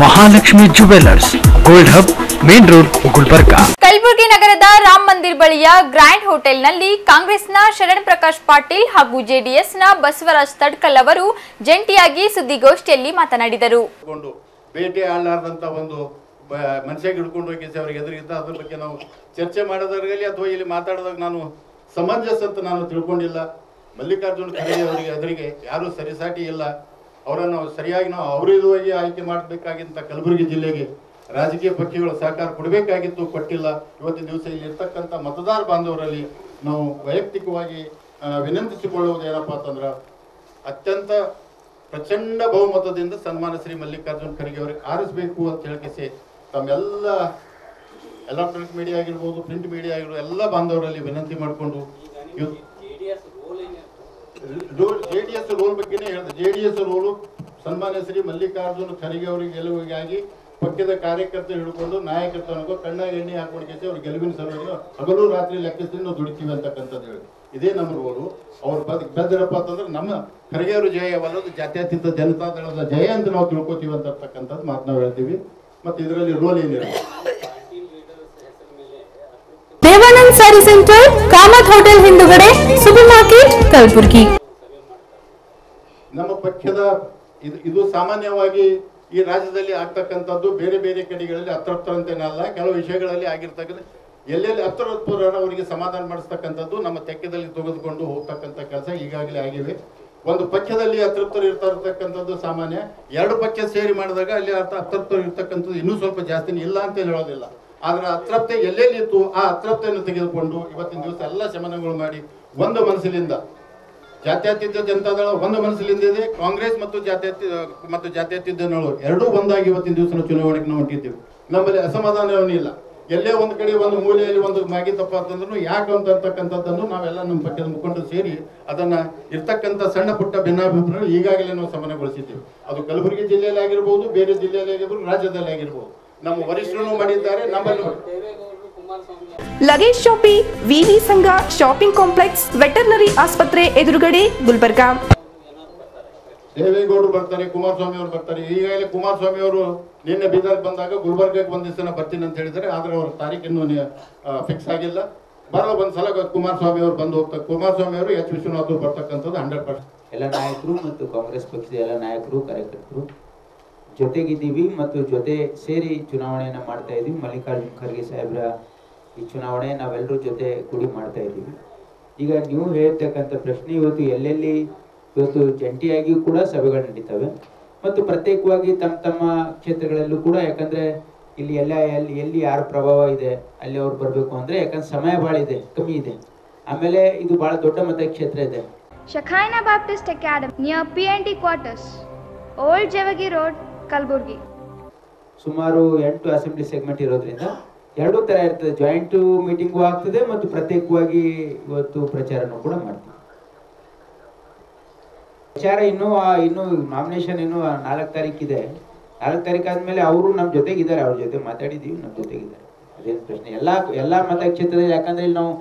Mahalakshmi jewellers gold hub main road Gulbarga Kalaburagi ನಗರದ ರಾಮ ಮಂದಿರ್ ಬಳಿಯ grand ಹೋಟೆಲ್ನಲ್ಲಿ ಕಾಂಗ್ರೆಸ್ನ ಶರಣ್ ಪ್ರಕಾಶ್ ಪಾಟೀಲ್ ಹಾಗೂ ಜೆಡಿಎಸ್ನ ಬಸವರಾಜ್ ತಡ್ಕಲ್ ಅವರು ಜಂಟಿಯಾಗಿ ಸುದ್ದಿಗೋಷ್ಠಿಯಲ್ಲಿ ಮಾತನಾಡಿದರು. ಆಡಲಾರ್ದಂಥ ಒಂದು ಮನುಷ್ಯಗೆ ಹಿಡ್ಕೊಂಡು ಹೋಗಿ ಅವ್ರಿಗೆ ಎದುರಿಗಿದ್ದ ಅದ್ರ ಬಗ್ಗೆ ನಾವು ಚರ್ಚೆ ಮಾಡೋದ್ರಲ್ಲಿ ಅಥವಾ ಇಲ್ಲಿ ಮಾತಾಡೋದಾಗ ನಾನು ಸಮಂಜಸ ಅಂತ ನಾನು ತಿಳ್ಕೊಂಡಿಲ್ಲ. ಮಲ್ಲಿಕಾರ್ಜುನ ಖರ್ಗೆ ಅವರಿಗೆ ಅದರಿಗೆ ಯಾರು ಸರಿಸಾಟಿ ಇಲ್ಲ. ಅವರನ್ನು ಸರಿಯಾಗಿ ನಾವು ಅವರಿದುವಾಗಿ ಆಯ್ಕೆ ಮಾಡಬೇಕಾಗಿಂತ ಕಲಬುರಗಿ ಜಿಲ್ಲೆಗೆ ರಾಜಕೀಯ ಪಕ್ಷಗಳು ಸಹಕಾರ ಕೊಡಬೇಕಾಗಿತ್ತು, ಕೊಟ್ಟಿಲ್ಲ. ಇವತ್ತಿನ ದಿವಸ ಇಲ್ಲಿರ್ತಕ್ಕಂಥ ಮತದಾರ ಬಾಂಧವರಲ್ಲಿ ನಾವು ವೈಯಕ್ತಿಕವಾಗಿ ವಿನಂತಿಸಿಕೊಳ್ಳುವುದು ಏನಪ್ಪಾ ಅಂತಂದ್ರೆ, ಅತ್ಯಂತ ಪ್ರಚಂಡ ಬಹುಮತದಿಂದ ಸನ್ಮಾನ ಶ್ರೀ ಮಲ್ಲಿಕಾರ್ಜುನ್ ಖರ್ಗೆ ಅವರಿಗೆ ಆರಿಸಬೇಕು ಅಂತ ಹೇಳಿಕೆಸಿ ತಮ್ಮೆಲ್ಲ ಎಲೆಕ್ಟ್ರಾನಿಕ್ ಮೀಡಿಯಾ ಆಗಿರ್ಬೋದು ಪ್ರಿಂಟ್ ಮೀಡಿಯಾ ಆಗಿರ್ಬೋದು, ಎಲ್ಲ ಬಾಂಧವರಲ್ಲಿ ವಿನಂತಿ ಮಾಡಿಕೊಂಡು ಜೆ ಡಿ ಎಸ್ ರೋಲ್ ಬಗ್ಗೆನೇ ಹೇಳಿದೆ. ಜೆಡಿಎಸ್ ಎಸ್ ರೋಲು ಸನ್ಮಾನ್ಯ ಶ್ರೀ ಮಲ್ಲಿಕಾರ್ಜುನ ಖರ್ಗೆ ಅವರಿಗೆ ಗೆಲುವಿಗಾಗಿ ಪಕ್ಷದ ಕಾರ್ಯಕರ್ತರು ಹಿಡ್ಕೊಂಡು ನಾಯಕತ್ವನಿಗೂ ಕಣ್ಣಾಗ ಎಣ್ಣೆ ಹಾಕೊಂಡು ಕೇಸಿ ಅವ್ರ ಗೆಲುವಿನ ಸಲುವಾಗಿ ಹಗಲು ರಾತ್ರಿ ಲೆಕ್ಕಿಸಿ ನಾವು ದುಡಿತೀವಿ ಅಂತಕ್ಕಂಥದ್ದು ಹೇಳಿ. ಇದೇ ನಮ್ಮ ರೋಲು ಅವ್ರು ಬದ್, ಬೆದ್ರಪ್ಪ ಅಂತಂದ್ರೆ ನಮ್ಮ ಖರ್ಗೆ ಜಯ ಜಯವಲ್ಲದು ಜಾತ್ಯತೀತ ಜನತಾ ದಳದ ಜಯ ಅಂತ ನಾವು ತಿಳ್ಕೊತೀವಿ ಅಂತಕ್ಕಂಥದ್ದು ಹೇಳ್ತೀವಿ. ಮತ್ತೆ ಇದರಲ್ಲಿ ರೋಲ್ ಏನಿಲ್ಲ ಸ್ಯಾರಿ ಸೆಂಟರ್ ಕಾಮತ್ ಹೋಟೆಲ್ ಹಿಂದುಗಡೆ ಸೂಪರ್ ಮಾರ್ಕೆಟ್ ಕಲಬುರಗಿ ನಮ್ಮ ಪಕ್ಷದ ಇದು ಸಾಮಾನ್ಯವಾಗಿ ಈ ರಾಜ್ಯದಲ್ಲಿ ಆಗ್ತಕ್ಕಂಥದ್ದು ಬೇರೆ ಬೇರೆ ಕಡೆಗಳಲ್ಲಿ ಅತೃಪ್ತರಂತೇನಲ್ಲ ಕೆಲವು ವಿಷಯಗಳಲ್ಲಿ ಆಗಿರ್ತಕ್ಕಂಥ ಎಲ್ಲೆಲ್ಲಿ ಅತೃಪ್ತರ ಅವರಿಗೆ ಸಮಾಧಾನ ಮಾಡಿಸ್ತಕ್ಕಂಥದ್ದು ನಮ್ಮ ತೆಕ್ಕದಲ್ಲಿ ತೆಗೆದುಕೊಂಡು ಹೋಗ್ತಕ್ಕಂಥ ಕೆಲಸ ಈಗಾಗಲೇ ಆಗಿವೆ. ಒಂದು ಪಕ್ಷದಲ್ಲಿ ಅತೃಪ್ತರು ಇರ್ತಾ ಇರ್ತಕ್ಕಂಥದ್ದು ಸಾಮಾನ್ಯ, ಎರಡು ಪಕ್ಷ ಸೇರಿ ಮಾಡಿದಾಗ ಅಲ್ಲಿ ಅರ್ಥ ಅತೃಪ್ತರು ಇರ್ತಕ್ಕಂಥದ್ದು ಇನ್ನೂ ಸ್ವಲ್ಪ ಜಾಸ್ತಿ ಇಲ್ಲ ಅಂತ ಹೇಳೋದಿಲ್ಲ. ಆದ್ರೆ ಅತೃಪ್ತಿ ಎಲ್ಲೆಲ್ಲಿ ಇತ್ತು ಆ ಅತೃಪ್ತಿಯನ್ನು ತೆಗೆದುಕೊಂಡು ಇವತ್ತಿನ ದಿವಸ ಎಲ್ಲ ಶಮನಗಳು ಮಾಡಿ ಒಂದು ಮನಸ್ಸಿನಿಂದ ಜಾತ್ಯತೀತ ಜನತಾದಳ ಒಂದು ಮನಸ್ಸಿನಿಂದ ಇದೆ. ಕಾಂಗ್ರೆಸ್ ಮತ್ತು ಜಾತ್ಯತೀತ ಮತ್ತು ಜಾತ್ಯತೀತ ಜನಗಳು ಎರಡೂ ಒಂದಾಗಿ ಇವತ್ತಿನ ದಿವಸ ನಾವು ಚುನಾವಣೆಗೆ ನಾವು ಹೊಂಟಿದ್ದೀವಿ. ನಮ್ಮಲ್ಲಿ ಅಸಮಾಧಾನವೂ ಇಲ್ಲ. ಎಲ್ಲೇ ಒಂದು ಕಡೆ ಒಂದು ಮೂಲೆಯಲ್ಲಿ ಒಂದು ಮಾಗಿತಪ್ಪ ಅಂತಂದ್ರೂ ಯಾಕೆ ಅಂತ ಅಂತಕ್ಕಂಥದ್ದನ್ನು ನಾವೆಲ್ಲ ನಮ್ಮ ಪಕ್ಕದ ಮುಖಂಡರು ಸೇರಿ ಅದನ್ನ ಇರ್ತಕ್ಕಂಥ ಸಣ್ಣ ಪುಟ್ಟ ಭಿನ್ನಾಭಿಪ್ರಾಯ ಈಗಾಗಲೇ ನಾವು ಸಮನಗೊಳಿಸಿದ್ದೇವೆ ಅದು ಕಲಬುರಗಿ ಜಿಲ್ಲೆಯಲ್ಲಿ ಆಗಿರ್ಬೋದು ಬೇರೆ ಜಿಲ್ಲೆಯಲ್ಲಿ ಆಗಿರ್ಬೋದು ರಾಜ್ಯದಲ್ಲಿ ಆಗಿರ್ಬೋದು ನಮ್ಮ ವರಿಷ್ಠರು ಮಾಡಿದ್ದಾರೆ ನಮ್ಮಲ್ಲಿ ಲಗೇಜ್ ಶಾಪಿ ವಿವಿ ಸಂಘ ಶಾಪಿಂಗ್ ಕಾಂಪ್ಲೆಕ್ಸ್ ವೆಟರ್ನರಿ ಆಸ್ಪತ್ರೆ ಎದುರುಗಡೆ ಗುಲ್ಬರ್ಗಾ. ದೇವೇಗೌಡರು ಬರ್ತಾರೆ ಕುಮಾರಸ್ವಾಮಿ ಅವರು ಬರ್ತಾರೆ. ಈಗಾಗಲೇ ಕುಮಾರಸ್ವಾಮಿ ಅವರು ನಿನ್ನೆ ಬೀದರ್ಗೆ ಬಂದಾಗ ಗುಲ್ಬರ್ಗಕ್ಕೆ ಒಂದು ದಿವಸ ಬರ್ತೀನಿ ಅಂತ ಹೇಳಿದರೆ ಆದರೆ ಅವ್ರ ತಾರೀಕಿನ್ನು ಫಿಕ್ಸ್ ಆಗಿಲ್ಲ. ಬರೋ ಒಂದು ಸಲ ಕುಮಾರಸ್ವಾಮಿ ಅವರು ಬಂದು ಹೋಗ್ತಾರೆ. ಕುಮಾರಸ್ವಾಮಿ ಅವರು ಎಚ್ ವಿಶ್ವನಾಥ್ ಬರ್ತಕ್ಕಂಥದ್ದು ಹಂಡ್ರೆಡ್ ಪರ್ಸೆಂಟ್ ಎಲ್ಲ ನಾಯಕರು ಮತ್ತು ಕಾಂಗ್ರೆಸ್ ಪಕ್ಷದ ಎಲ್ಲ ನಾಯಕರು ಕಾರ್ಯಕರ್ತರು ಜೊತೆಗಿದ್ದೀವಿ ಮತ್ತು ಜೊತೆ ಸೇರಿ ಚುನಾವಣೆಯನ್ನು ಮಾಡ್ತಾ ಇದ್ದೀವಿ. ಮಲ್ಲಿಕಾರ್ಜುನ್ ಖರ್ಗೆ ಸಾಹೇಬ್ರ ಈ ಚುನಾವಣೆ ನಾವೆಲ್ಲರೂ ಜೊತೆ ಕೂಡಿ ಮಾಡ್ತಾ ಇದ್ದೀವಿ. ಈಗ ನೀವು ಹೇಳ್ತಕ್ಕಂಥ ಪ್ರಶ್ನೆ ಇವತ್ತು ಎಲ್ಲೆಲ್ಲಿ ಇವತ್ತು ಜಂಟಿಯಾಗಿಯೂ ಕೂಡ ಸಭೆಗಳು ನಡೀತವೆ. ಮತ್ತು ಪ್ರತ್ಯೇಕವಾಗಿ ತಮ್ಮ ತಮ್ಮ ಕ್ಷೇತ್ರಗಳಲ್ಲೂ ಕೂಡ ಯಾಕಂದ್ರೆ ಇಲ್ಲಿ ಎಲ್ಲ ಎಲ್ಲಿ ಎಲ್ಲಿ ಯಾರ ಪ್ರಭಾವ ಇದೆ ಅಲ್ಲಿ ಅವ್ರು ಬರಬೇಕು ಅಂದ್ರೆ ಯಾಕಂದ್ರೆ ಸಮಯ ಭಾಳ ಇದೆ ಕಮ್ಮಿ ಇದೆ. ಆಮೇಲೆ ಇದು ಬಹಳ ದೊಡ್ಡ ಮತಕ್ಷೇತ್ರ ಇದೆ. ಶಖಾಯನ Baptist academy near P N D quarters old Jawagi Road, Kalburgi. ಸುಮಾರು ಎಂಟು ಅಸೆಂಬ್ಲಿ ಸೆಗ್ಮೆಂಟ್ ಇರೋದ್ರಿಂದ ಎರಡೂ ತರ ಇರ್ತದೆ. ಜಾಯಿಂಟ್ ಮೀಟಿಂಗು ಆಗ್ತದೆ ಮತ್ತು ಪ್ರತ್ಯೇಕವಾಗಿ ಇವತ್ತು ಪ್ರಚಾರನೂ ಕೂಡ ಮಾಡ್ತೀವಿ. ಪ್ರಚಾರ ಇನ್ನು ಇನ್ನು ನಾಮಿನೇಷನ್ ಇನ್ನೂ ನಾಲ್ಕು ತಾರೀಕಿದೆ. ನಾಲ್ಕು ತಾರೀಕು ಆದ್ಮೇಲೆ ಅವರು ನಮ್ಮ ಜೊತೆಗಿದ್ದಾರೆ. ಅವ್ರ ಜೊತೆ ಮಾತಾಡಿದೀವಿ, ನಮ್ಮ ಜೊತೆಗಿದ್ದಾರೆ. ಅದೇನು ಪ್ರಶ್ನೆ. ಎಲ್ಲಾ ಎಲ್ಲಾ ಮತಕ್ಷೇತ್ರದಲ್ಲಿ ಯಾಕಂದ್ರೆ ಇಲ್ಲಿ ನಾವು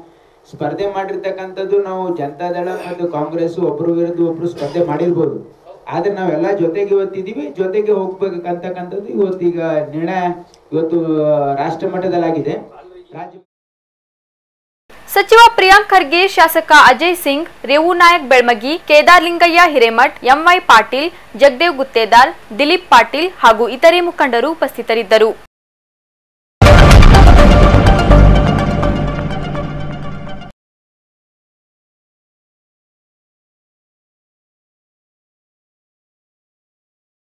ಸ್ಪರ್ಧೆ ಮಾಡಿರ್ತಕ್ಕಂಥದ್ದು ನಾವು ಜನತಾದಳ ಮತ್ತು ಕಾಂಗ್ರೆಸ್ ಒಬ್ರು ವಿರುದ್ಧ ಒಬ್ರು ಸ್ಪರ್ಧೆ ಮಾಡಿರ್ಬೋದು. ಆದ್ರೆ ನಾವೆಲ್ಲ ಜೊತೆಗೆ ಇವತ್ತಿದ್ದೀವಿ, ಜೊತೆಗೆ ಹೋಗ್ಬೇಕಂತಕ್ಕಂಥದ್ದು ಇವತ್ತೀಗ ನಿರ್ಣಯ ಇವತ್ತು ರಾಷ್ಟ್ರ ಮಟ್ಟದಲ್ಲಾಗಿದೆ ರಾಜ್ಯ ಸಚಿವ ಪ್ರಿಯಾಂಕ್ ಖರ್ಗೆ, ಶಾಸಕ ಅಜಯ್ ಸಿಂಗ್, ರೇವು ನಾಯಕ್ ಬೆಳ್ಮಗಿ ಕೇದಾರ್ಲಿಂಗಯ್ಯ ಹಿರೇಮಠ್ ಎಂವೈ ಪಾಟೀಲ್, ಜಗದೇವ್ ಗುತ್ತೇದಾರ್, ದಿಲೀಪ್ ಪಾಟೀಲ್ ಹಾಗೂ ಇತರೆ ಮುಖಂಡರು ಉಪಸ್ಥಿತರಿದ್ದರು.